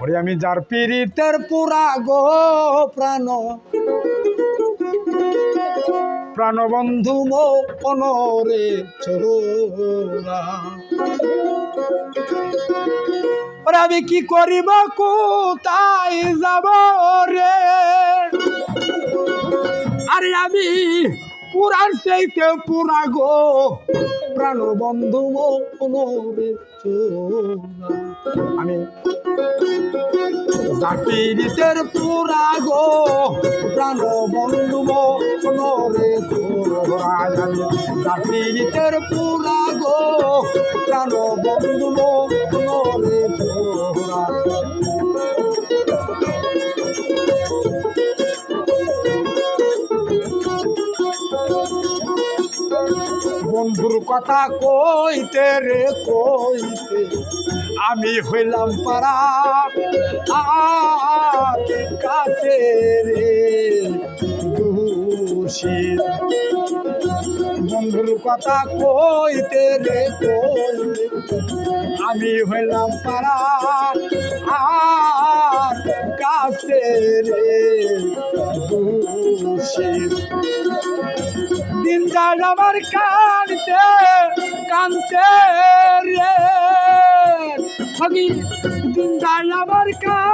ওরে আমি যার পীড়িতের পুরা গো প্রাণ। প্রাণবন্ধু মো অনরে চোরা ওরে আমি কি করিব, কোথায় যাব রে? আরে আমি পুরার চাইতে পুরা গো। প্রাণ বন্ধু আমি জাতির পুরা গো। প্রাণ বন্ধু মনে আমি জাতির পুরা গো। প্রাণ বন্ধু মনে বন্ধুর কথা কইতে রে, কইতে। আমি হইলাম পারা কাছে রে বন্ধুর কথা কইতে রে, কইতে। আমি হইলাম পারা আর দিন যায় আমার কানতে কানতে রে। দিন যায় আমার কার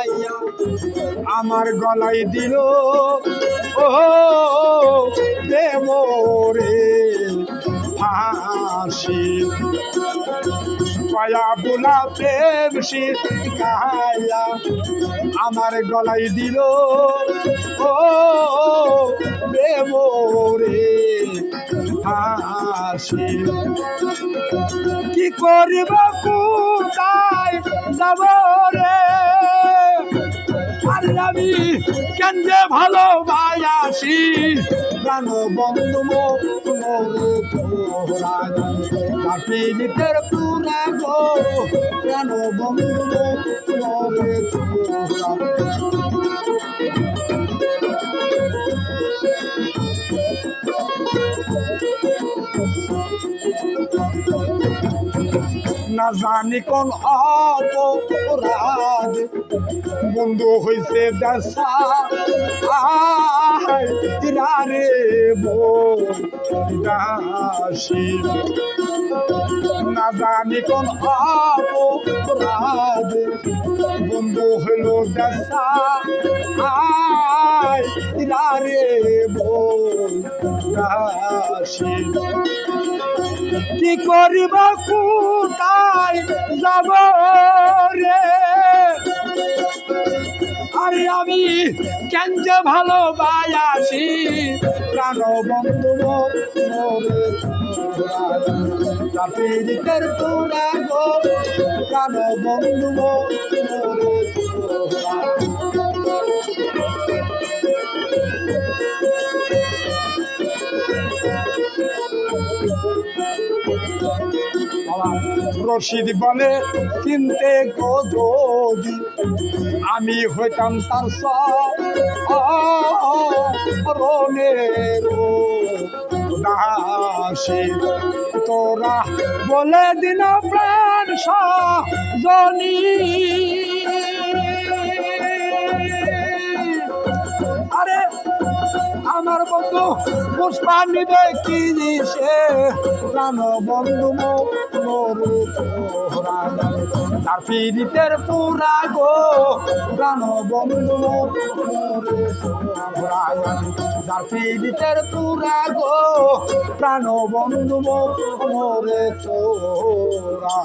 আমার গলায় দিল, ও প্রেম রে ফাঁসি পয়া বুলা প্রেম শিখাইয়া আমার গলায় দিল, ও প্রেম রে হাসি। কি করিব কোথায় আমি কেন যে ভালোবাসি প্রাণ বন্ধু মোরে তোরা কাপিনিতের পুরা গো। প্রাণ বন্ধু মোরে তোরা না জানি কোন অপরাধ। বন্ধু হইছে দেশা। রে দাসী না জানি কোন অপরাধ। বন্ধু হইল দেশা। রে দাসী কি করিব কোথায় যাব রে? আরে আমি কেন যে ভালোবাসি? প্রাণ বন্ধু পীড়িতের তোরা গো প্রাণ বন্ধু রশিদ বনে চিনতে কদি আমি হইতাম তার দাসী তোরা বলে দিন প্রাণ সজনী। আমার বন্ধু, পুষ্পা নিবে কি সে প্রাণ বন্ধু মোরে তার পীড়িতের পুরা গো প্রাণ বন্ধু যার পীড়িতের পুরা গো প্রাণ বন্ধু মোরে তোরা